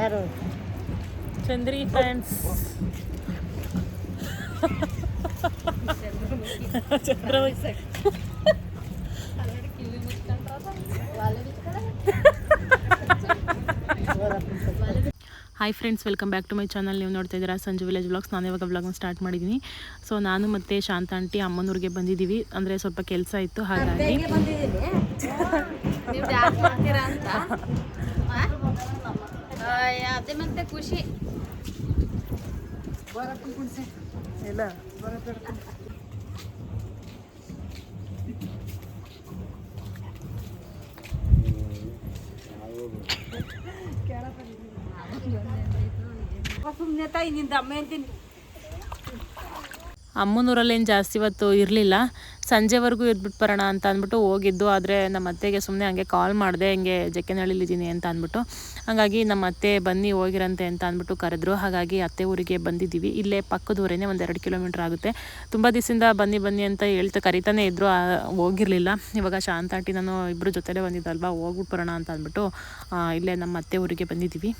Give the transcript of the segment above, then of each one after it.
ಯಾರು? Chandri friends. Hi friends welcome back to my channel. ನೀವು ನೋಡ್ತಾ ಇದ್ದೀರಾ ಸಂಜು ವಿಲೇಜ್ ಬ್ಲಾಗ್ಸ್ ನಾನು ಇವಾಗ ಬ್ಲಾಗ್ನ ಸ್ಟಾರ್ಟ್ ಮಾಡಿದ್ದೀನಿ ಸೊ ನಾನು ಮತ್ತು ಶಾಂತ ಆಂಟಿ ಅಮ್ಮನೂರಿಗೆ ಬಂದಿದ್ದೀವಿ ಅಂದರೆ ಸ್ವಲ್ಪ ಕೆಲಸ ಇತ್ತು ಹಾಗಾಗಿ. ನೀವು ಜಾಸ್ತಿ ಮಾಡ್ತೀರಾ ಅಂತ ಅದೇ ಮತ್ತೆ ಖುಷಿ ಇಲ್ಲ ಸುಮ್ಮನೆ ತಾಯಿ ನಿಂದ ಅಮ್ಮ ಅಂತೀನಿ ಅಮ್ಮನೂರಲ್ಲೇನು ಜಾಸ್ತಿ ಇವತ್ತು ಇರಲಿಲ್ಲ. ಸಂಜೆವರೆಗೂ ಇದ್ಬಿಟ್ಟು ಬರೋಣ ಅಂತ ಅಂದ್ಬಿಟ್ಟು ಹೋಗಿದ್ದು. ಆದರೆ ನಮ್ಮ ಅತ್ತೆಗೆ ಸುಮ್ಮನೆ ಹಂಗೆ ಕಾಲ್ ಮಾಡಿದೆ, ಹಿಂಗೆ ಜಕ್ಕೆನಹಳ್ಳಿಲಿದ್ದೀನಿ ಅಂತ ಅಂದ್ಬಿಟ್ಟು. ಹಾಗಾಗಿ ನಮ್ಮ ಅತ್ತೆ ಬನ್ನಿ ಹೋಗಿರಂತೆ ಅಂತ ಅಂದ್ಬಿಟ್ಟು ಕರೆದ್ರು. ಹಾಗಾಗಿ ಅತ್ತೆ ಊರಿಗೆ ಬಂದಿದ್ದೀವಿ. ಇಲ್ಲೇ ಪಕ್ಕದ ಊರೇನೆ ಒಂದು ಎರಡು ಕಿಲೋಮೀಟ್ರ್ ಆಗುತ್ತೆ. ತುಂಬ ದಿವಸದಿಂದ ಬನ್ನಿ ಬನ್ನಿ ಅಂತ ಹೇಳ್ತಾ ಕರಿತಾನೆ ಇದ್ದರು ಹೋಗಿರ್ಲಿಲ್ಲ. ಇವಾಗ ಶಾಂತಾಟಿ ನಾನು ಇಬ್ಬರು ಜೊತೆಲೇ ಬಂದಿದ್ದಲ್ವಾ? ಹೋಗ್ಬಿಟ್ಟು ಬರೋಣ ಅಂತ ಅಂದ್ಬಿಟ್ಟು ಇಲ್ಲೇ ನಮ್ಮ ಅತ್ತೆ ಊರಿಗೆ ಬಂದಿದ್ದೀವಿ.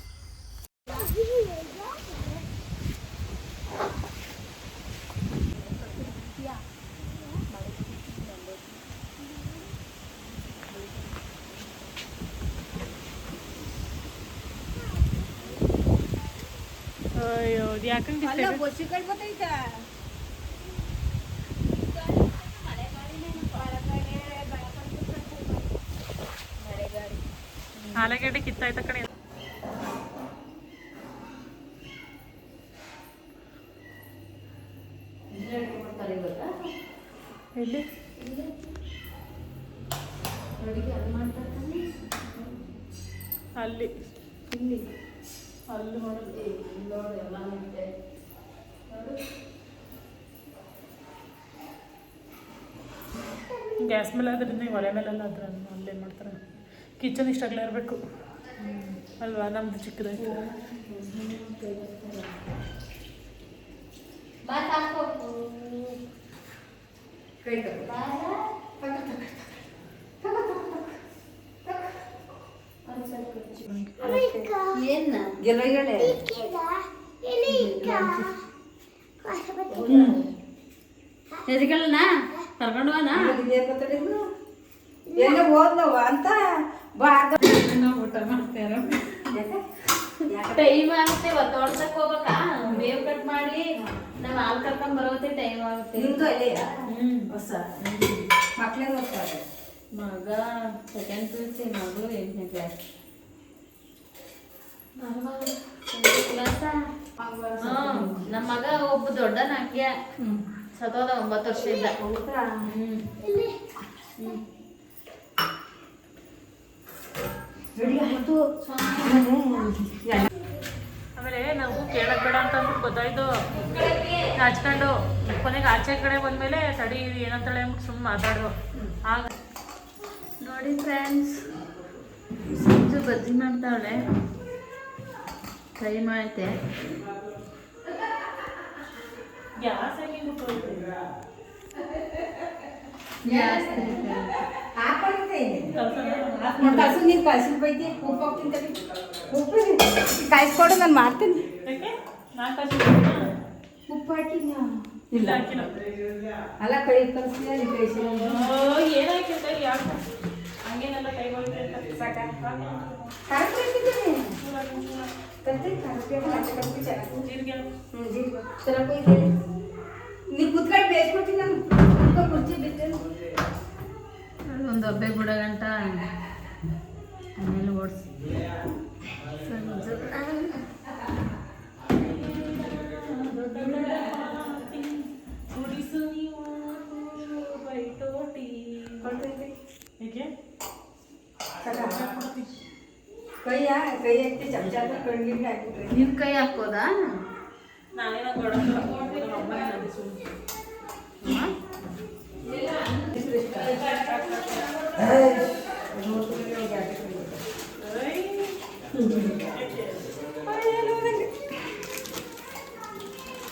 ಅಯ್ಯೋ ಯಾಕಂಗೆ ಅಲ್ಲ ಬಸ್ಸಿ ಕಡೆ ಬರ್ತೈತ ಆಲೂಗಡ್ಡೆ ಕಿತ್ತಾಯ್ತ ಕಣೆ ಎಲ್ಲಿ ಅಲ್ಲಿ ಅಲ್ಲಿ ಮಾಡೋದು ಗ್ಯಾಸ್ ಮೇಲೆ ಅದರಿಂದ ಒಲೆ ಮೇಲೆಲ್ಲ ಅದ್ರ ಅಲ್ಲೇ ಮಾಡ್ತಾರೆ ಕಿಚನ್ ಇಷ್ಟಾಗಲೇ ಇರಬೇಕು ಅಲ್ವಾ ನಮ್ದು ಚಿಕ್ಕದಾಯ್ತು ಏನ ಗೆಲುವಿಗಳೇ ಎದಗಳನ್ನ ಕರ್ಕೊಂಡು ಎಲ್ಲ ಓದ್ನವ ಅಂತ ಬಾರ್ದ ಊಟ ಮಾಡ್ತಾರೆ ಟೈಮ್ ಆಗುತ್ತೆ ತೋಟದಕ್ಕೆ ಹೋಗ್ಬೇಕಾ? ಬೇವ್ ಕಟ್ ಮಾಡಿ ನಾವ್ ಹಾಲ್ ಕರ್ಕೊಂಡ್ ಬರೋತ್ತೆ ಟೈಮ್ ಆಗುತ್ತೆ. ನಿಮ್ದು ಅಲ್ಲೇ ಹೊಸ? ಮಕ್ಳೇ ಓದ್ತಾರೆ. ಮಗ ಸೆಕೆಂಡ್ ಪಿ ಯು ಸಿ ಮಗಳು ಎಂಟನೇ ಕ್ಲಾಸ್ ನಮ್ಮ ಮಗ ಒಬ್ಬ ದೊಡ್ಡ ನಂಗೆ ಸತೋದ ಒಂಬತ್ತು ವರ್ಷ ಇದ್ದ. ಹ್ಮ್ ರೆಡಿ ಆಯ್ತು ಆಮೇಲೆ ನಾವು ಕೇಳಕ್ ಬೇಡ ಅಂತ ಅಂದ್ಬಿಟ್ಟು ಗೊತ್ತಾಯ್ತು. ನಾಚ್ಕೊಂಡು ಕೊನೆಗೆ ಆಚೆ ಕಡೆ ಬಂದ್ಮೇಲೆ ತಡಿ ಏನಂತಾಳೆ ಅಂದ್ಬಿಟ್ಟು ಸುಮ್ಮನೆ ಮಾತಾಡೋ ಆಗ ನೋಡಿ ಫ್ರೆಂಡ್ಸ್ ಸಂಜೆ ಬಜ್ಜಿ ಮಾಡ್ತಾವಳೆ. ಟೈಮ್ ಐತೆ. ಗ್ಯಾಸ್ ಕಸು ನೀನು ಕಳ್ಸಿದ್ ಬೈತಿ ಉಪ್ಪು ಹಾಕ್ತೀನಿ. ಉಪ್ಪು ಕಾಯಿಸ್ಕೊಡು ನಾನು ಮಾಡ್ತೀನಿ ಉಪ್ಪು ಹಾಕಿನ ಇಲ್ಲ ಅಲ್ಲ ಕೈ ಕಳಿಸಿದ ಏನಾಯ್ತು ಯಾಕೆ ಹಂಗೇನೆಲ್ಲ ಕೈ ಹೋಗಿದೆ ಅಂತ ಸಾಕ ಕಳಿಸಿದ್ದೀನಿ ತರ್ತೀನಿ ಖಾರ ಕಳ್ಸಿ ಕಳ್ಸಿ ಚೆನ್ನಾಗಿ ಜೀರಿಗೆ ಹ್ಞೂ ಜೀರಿಗೆ ನೀನು ಕುತ್ಕೊಂಡು ಬೇಯಿಸ್ಕೊಡ್ತೀನಿ ನಾನು. ಕುತ್ಕೊಂಡು ಕುರ್ಚಿ ಬಿತ್ತೇನೆ ಒಂದು ಒಬ್ಬೆ ಬಿಡ ಗಂಟ ಆಮೇಲೆ ಓಡಿಸಿ. ನೀವು ಕೈಯ ಕೈ ಹಾಕಿ ಚಮಚ ಕಣ್ಣಿಗೆ ಹಾಕಿಬಿಟ್ರೆ. ನಿನ್ ಕೈ ಹಾಕೋದಾ ನಾನೇನೋ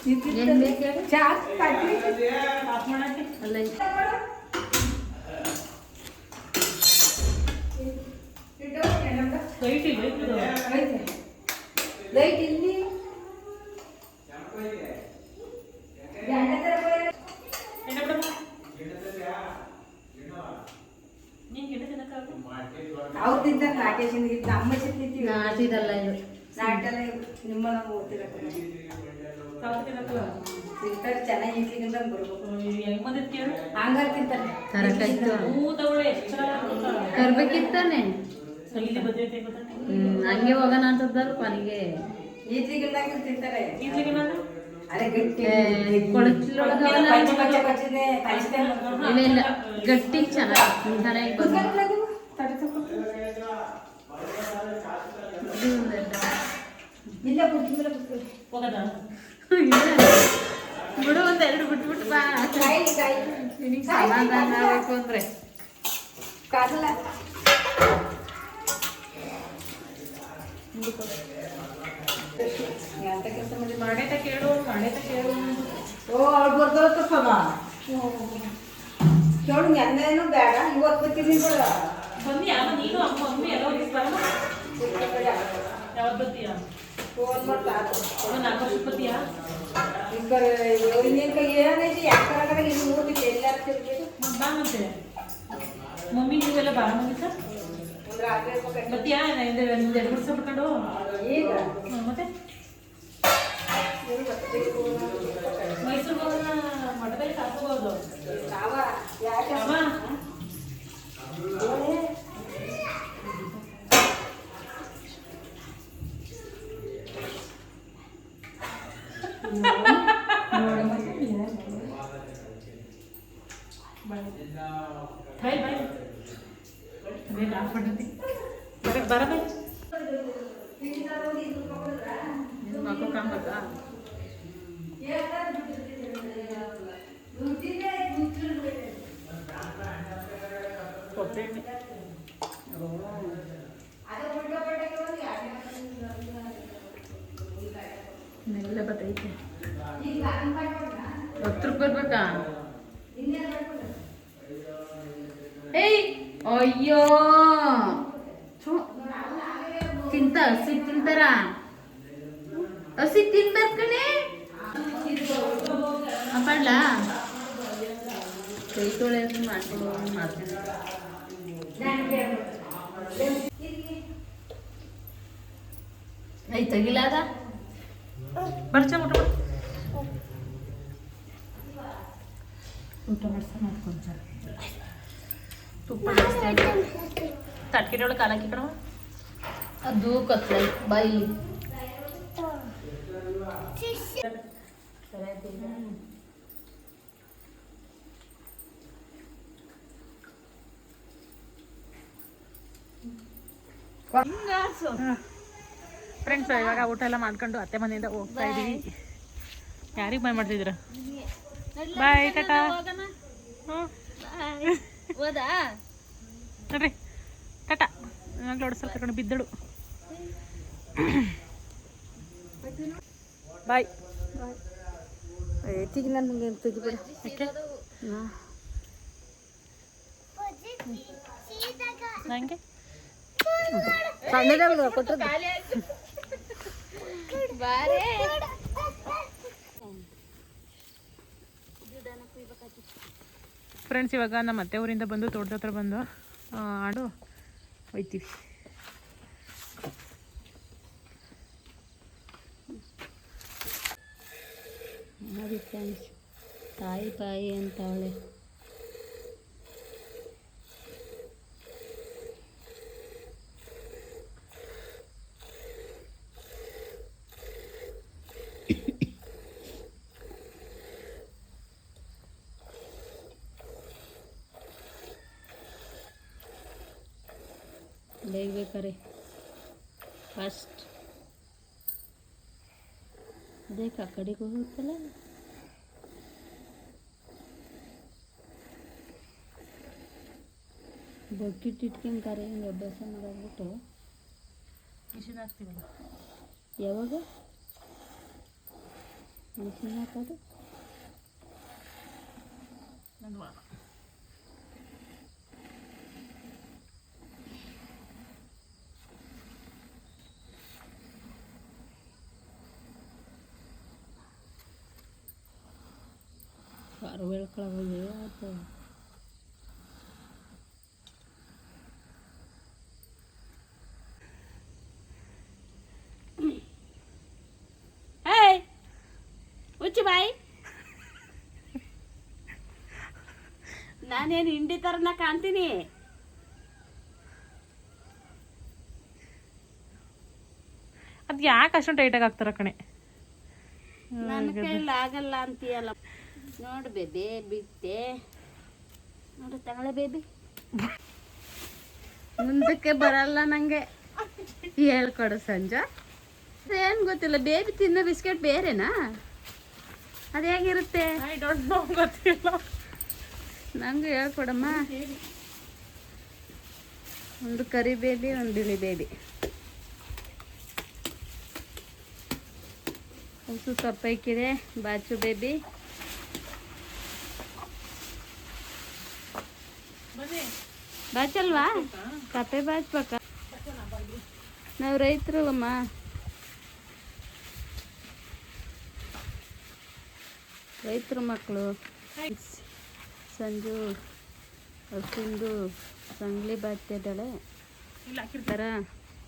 ತಿನ್ನಕ್ಕಾಗಲ್ಲ ಅವ್ರು ತಿಂತಾರೆ ನಾಗೇಶನ್ಗೆ ನಮ್ಮ ನಾಟಿದಲ್ಲ ಇದು. ನಾಟೆಲ್ಲ ನಿಮ್ಮ ನಾವು ತಿಂತಾರೆ ಚೆನ್ನಾಗಿ ಇಡ್ಲಿಕ್ಕಿಂತ ಬರ್ಬೇಕು ಹೆಂಗ್ ಬಂದಿತ್ತು ಕೇಳು ಹಂಗಾರ ತಿಂತಾರೆ ಗೊತ್ತಾನೆ ಹ್ಮ್ ಹಂಗೆ ಹೋಗೋಣ ಅಂತದ್ದಾರು ಮನೆಗೆ ಇಡ್ಲಿಕ್ಕಿಂದಾಗ ತಿಂತಾರೆ ಕಲಿಸ್ತೇನೆ ಇಲ್ಲ ಇಲ್ಲ. ಗಟ್ಟಿ ಚೆನ್ನಾಗಿ ಚೆನ್ನಾಗಿ ಇಲ್ಲ ಹೋಗದ? ಬಿಡು ಒಂದ್ ಎರಡು ಬಿಟ್ಬಿಟ್ಟು ಬಾ. ನಿನಗ್ ಸಮಾಧಾನ ಆಗ್ಬೇಕು ಅಂದ್ರೆ. ಕೆಲಸ ಮಾಡಿ ಮಾಡೇಟ ಕೇಳು ಮಾಡೇಟ ಕೇಳು. ಓ ಅವ್ಳು ಬರ್ದೋತಪ್ಪ ಕೇಳು ಎಂದೇನು ಬೇಡ. ಇವತ್ತು ಬರ್ತೀನಿ ಬಿಡ. ಬನ್ನಿ ಅಮ್ಮ ನೀನು ಅಮ್ಮ ಮಮ್ಮಿ ಎಲ್ಲ ಹೋಗಿ ಬರಲ್ಲ ಯಾವತ್ತು ಬರ್ತೀಯ? ಫೋನ್ ಮಾಡ್ತಾ ಒಂದು ನಾಲ್ಕು ವರ್ಷ ಬರ್ತೀಯಾ ಈಗ ಇನ್ನೇನು ಕೈ ಏನೈತಿ ಯಾಕೆ ಇಲ್ಲಿ ನೋಡ್ಬಿಟ್ಟು ಎಲ್ಲಾರು ತಿರ್ಬೇಕು ಬಾ ಮತ್ತೆ. ಮಮ್ಮಿ ನೀವೆಲ್ಲ ಬಾ ರಾತ್ರಿ ಇರ್ಬೇಕು. ಬರ್ತೀಯಾ ನಿಮ್ದು ಎರಡು ಬಿಟ್ಕೊಂಡು ಈಗ? ಮತ್ತೆ? ಹೋಗೋಣ ಮಠದಲ್ಲಿ ಕಾಕೋಬಹುದು ಯಾವ ಯಾಕೆ? ಅಮ್ಮ ಬಾಯ್ ಬಾಯ್ ಬೇಗ ಹಾಕ್ಬಿಟ್ಟಿರ್ತಿ ಬರ ಬರ ಬಾಯ್ ಮಕ್ಕಳು ಕಾಣ್ಬೇಕಾ ಕೊಬ್ಬರಿ ಮೆಲ್ಲ ಬತ್ತೈತೆ ಹತ್ತು ರೂಪಾಯಿ ಬರ್ಬೇಕಾ ಏಯ್ ಅಯ್ಯೋ ಥು. ತಿಂತ ಹಸಿ ತಿಂತಾರ ಹಸಿ ತಿನ್ಬೇಕು ಕಣೆ ಅಪ್ಪಡ್ಲ ಕೈ ತೊಳೆಯೋದು ಮಾಡ್ಕೊಂಡು ಮಾಡ್ತೀನಿ ಐ ತೆಗಿಲಾದ ಬರ್ಚ ಊಟ ಮಾಡು. ಊಟ ಮಾಡ್ಸ ಮಾಡ್ಕೊಂತ ತುಪ್ಪ ಜಾಸ್ತಿ ಹಾಕಿ ತಟ್ಕಿಡೆ ಒಳಗೆ ಕಾಲು ಹಾಕಿ ಕಣವ ಅದು ಕತ್ಲೈ ಬಾಯಿ ಫ್ರೆಂಡ್ಸ್ ಇವಾಗ ಊಟ ಎಲ್ಲ ಮಾಡ್ಕೊಂಡು ಅತ್ತೆ ಮನೆಯಿಂದ ಹೋಗ್ತಾ ಇದೀವಿ. ಯಾರಿಗೆ ಬಾಯ್ ಮಾಡ್ತಿದ್ರ ಬಾಯ್ ಟಾಟಾ. ನೋಡ್ರಿ. ಟಾಟಾ ಹೊಡ್ಸಲ್ ಕರ್ಕೊಂಡು ಬಿದ್ದಳು. ಬಾಯ್ ಏತಿಗೆ ನನಗೆ ತೆಗಿಬೇಡ ಯಾಕೆ? ನಂಗೆ? ಸಣ್ಣದಾಗ ಕೊಟ್ಟದ್ದು ಫ್ರೆಂಡ್ಸ್ ಇವಾಗ ನಮ್ಮ ಅತ್ತೆ ಊರಿಂದ ಬಂದು, ತೋಟದ ಹತ್ರ ಬಂದು ಆಡು, ಒಯ್ತೀವಿ. ನೋಡಿ ಫ್ರೆಂಡ್ಸ್ ತಾಯಿ ಬಾಯಿ ಅಂತವಳೆ ಬೇಗ ಬೇಕಾರೆ ಫಸ್ಟ್ ಅದೇ ಆ ಕಡೆಗೆ ಹೋಗುತ್ತಲ್ಲ? ಬಕೆಟ್ ಇಟ್ಕೊಂತಾರೆ ಹಿಂಗೆ ಅಭ್ಯಾಸ ಮಾಡಾಕ್ಬಿಟ್ಟು. ಮಿಷಿನ್ ಹಾಕ್ತೀವಲ್ಲ? ಯಾವಾಗ? ಮಿಷಿನ್ ಹಾಕೋದು? ವಾರ ಏಯ್ ಹುಚ್ಚು ಬಾಯಿ ನಾನೇನು ಹಿಂಡಿ ಥರನ ಕಾಣ್ತೀನಿ. ಅದು ಯಾಕೆ ಅಷ್ಟೊಂದು ಟೈಟಾಗಿ ಆಗ್ತಾರ ಕಣೆ? ನನ್ನ ಕೈಲಿ ಆಗಲ್ಲ ಅಂತೀಯಲ್ಲ. ನೋಡು ಬೇಬಿ ಬಿಟ್ಟೆ ನೋಡು ತಗೊಳ ಬೇಬಿ. ಮುಂದಕ್ಕೆ ಬರಲ್ಲ ನಂಗೆ. ಹೇಳ್ಕೊಡು ಸಂಜೆ. ಏನು ಗೊತ್ತಿಲ್ಲ ಬೇಬಿ ತಿನ್ನೋ ಬಿಸ್ಕೆಟ್ ಬೇರೆನಾ? ಅದು ಹೇಗಿರುತ್ತೆ? ಐ ಡೋಂಟ್ ನೋ ಗೊತ್ತಿಲ್ಲ. ನಂಗೆ ಹೇಳ್ಕೊಡಮ್ಮ. ಒಂದು ಕರಿ ಬೇಬಿ ಒಂದು ಬಿಳಿ ಬೇಬಿ. ಹಸು ಸಪ್ಪೈಕಿದೆ ಬಾಚು ಬೇಬಿ. ಬಾಚಲ್ವಾ ಕಪ್ಪೆ ಬಾಚ್ಬೇಕ ನಾವು ರೈತರು ಅಮ್ಮ ರೈತರ ಮಕ್ಕಳು ಸಂಜು ಹಸಿಂದು ಸಂಗ್ಲಿ ಬಾಚ್ತಿದ್ದಾಳೆ ಥರ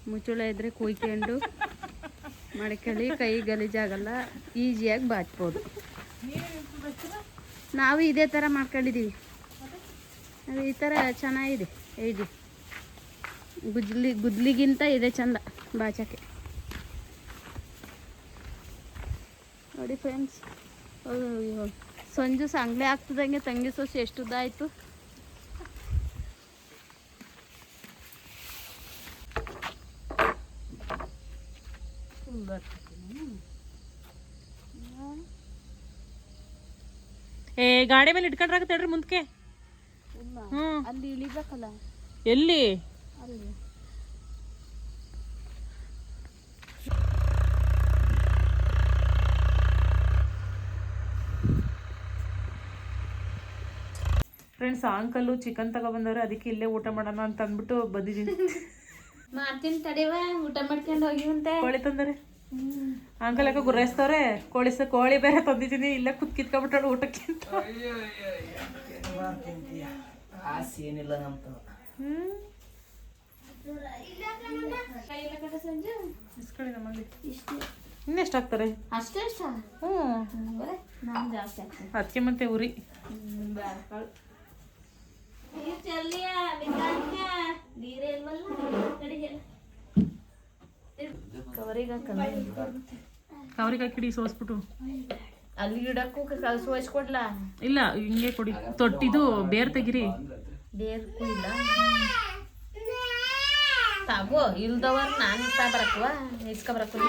ಮುಚ್ಚಳ ಇದ್ರೆ ಕುಯ್ಕೊಂಡು ಮಾಡ್ಕೊಳ್ಳಿ ಕೈ ಗಲೀಜಾಗಲ್ಲ ಈಸಿಯಾಗಿ ಬಾಚ್ಬೋದು ನಾವು ಇದೇ ಥರ ಮಾಡ್ಕೊಂಡಿದ್ದೀವಿ ಈ ಥರ ಚೆನ್ನಾಗಿದೆ ಇದು ಗುಜ್ಲಿ ಗುದ್ಲಿಗಿಂತ ಇದೆ ಚಂದ ಬಾಚಕ್ಕೆ. ನೋಡಿ ಫ್ರೆಂಡ್ಸ್ ಸಂಜು ಸಂಗ್ಲೆ ಆಗ್ತದಂಗೆ ತಂಗಿ ಸೊಸೆ ಎಷ್ಟು ಉದ್ದಾಯಿತು ಏ, ಗಾಡಿ ಮೇಲೆ ಇಟ್ಕೊಂಡ್ರಾಗ ತಡ್ರಿ ಮುಂದಕ್ಕೆ ಹ್ಞೂ ಅಲ್ಲಿ ಇಳಿಬೇಕಲ್ಲ. ಎಲ್ಲಿ? ಅಲ್ಲಿ. ಫ್ರೆಂಡ್ಸ್ ಅಂಕಲ್ಲು ಚಿಕನ್ ತಗೊಬಂದವ್ರೆ ಅದಕ್ಕೆ ಇಲ್ಲೇ ಊಟ ಮಾಡೋಣ ಅಂತ ಅಂದ್ಬಿಟ್ಟು ಬಂದಿದ್ದೀನಿ. ಮಾಡ್ತೀನಿ ತಡೆವ ಊಟ ಮಾಡ್ಕೊಂಡು ಹೋಗಿವಂತೆ ಕೋಳಿ ತಂದರೆ? ಅಂಕಲ್ ಯಾಕೆ ಗುರಾಯಿಸ್ತವ್ರೆ? ಕೋಳಿ ಸ ಕೋಳಿ ಬೇರೆ ತಂದಿದ್ದೀನಿ ಇಲ್ಲೇ ಕುತ್ ಊಟಕ್ಕಿಂತ ಊಟಕ್ಕೆ ಅಂತ. ಆಸೆ ಏನಿಲ್ಲ ನಮ್ದು ಇನ್ನೆಷ್ಟು ಹಾಕ್ತಾರೆ? ಅಷ್ಟೇ ಹ್ಞೂ. ನಾನು ಜಾಸ್ತಿ ಅದಕ್ಕೆ ಮತ್ತೆ ಉರಿ. ಕವರಿಗೆ ಹಾಕಿಡಿ ಸೋಸ್ಬಿಟ್ಟು ಅಲ್ಲಿ ಗಿಡಕ್ಕೂ ಕಲಸು ವಹಿಸ್ಕೊಡ್ಲ? ಇಲ್ಲ ಹಿಂಗೆ ಕೊಡಿ. ತೊಟ್ಟಿದು ಬೇರ್ ತೆಗಿರಿ. ಬೇರ್ಕು ಇಲ್ಲ ತಗೋ ಇಲ್ದವರ್ ನಾನು ತಾ ಬರಕ್ವ ಇಸ್ಕ ಬರಕ್ವ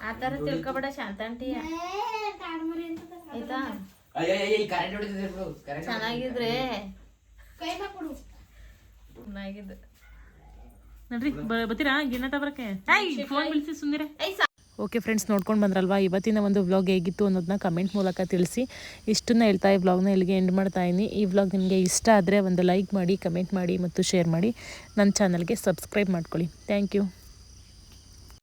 ಆ ಥರ ತಿಳ್ಕೊಬೇಡ ಶಾಂತ ಆಂಟಿ ಆಯ್ತಾ? ಅಯ್ಯ ಈ ಕರೆಂಟ್ ಹೊಡಿತಿದೆ ಕರೆಂಟ್ ಚೆನ್ನಾಗಿದ್ರೆ. ಚೆನ್ನಾಗಿದೆ. ನೋಡ್ರಿ ಬ- ಬತ್ತೀರಾ ಗಿನ್ನ ತಬರಕ್ಕೆ ಫೋನ್ ಬಿಳ್ಸಿ ಸುಂದಿರ ಐ ಓಕೆ ಫ್ರೆಂಡ್ಸ್ ನೋಡ್ಕೊಂಡು ಬಂದ್ರಲ್ವಾ? ಇವತ್ತಿನ ಒಂದು ವ್ಲಾಗ್ ಹೇಗಿತ್ತು ಅನ್ನೋದನ್ನ ಕಮೆಂಟ್ ಮೂಲಕ ತಿಳಿಸಿ. ಇಷ್ಟನ್ನ ಹೇಳ್ತಾ ಈ ವ್ಲಾಗ್ನ ಇಲ್ಲಿಗೆ ಎಂಡ್ ಮಾಡ್ತಾ ಇದ್ದೀನಿ ಈ ವ್ಲಾಗ್ ನಿಮಗೆ ಇಷ್ಟ ಆದರೆ ಒಂದು ಲೈಕ್ ಮಾಡಿ ಕಮೆಂಟ್ ಮಾಡಿ ಮತ್ತು ಶೇರ್ ಮಾಡಿ. ನನ್ನ ಚಾನಲ್ಗೆ ಸಬ್ಸ್ಕ್ರೈಬ್ ಮಾಡ್ಕೊಳ್ಳಿ. Thank you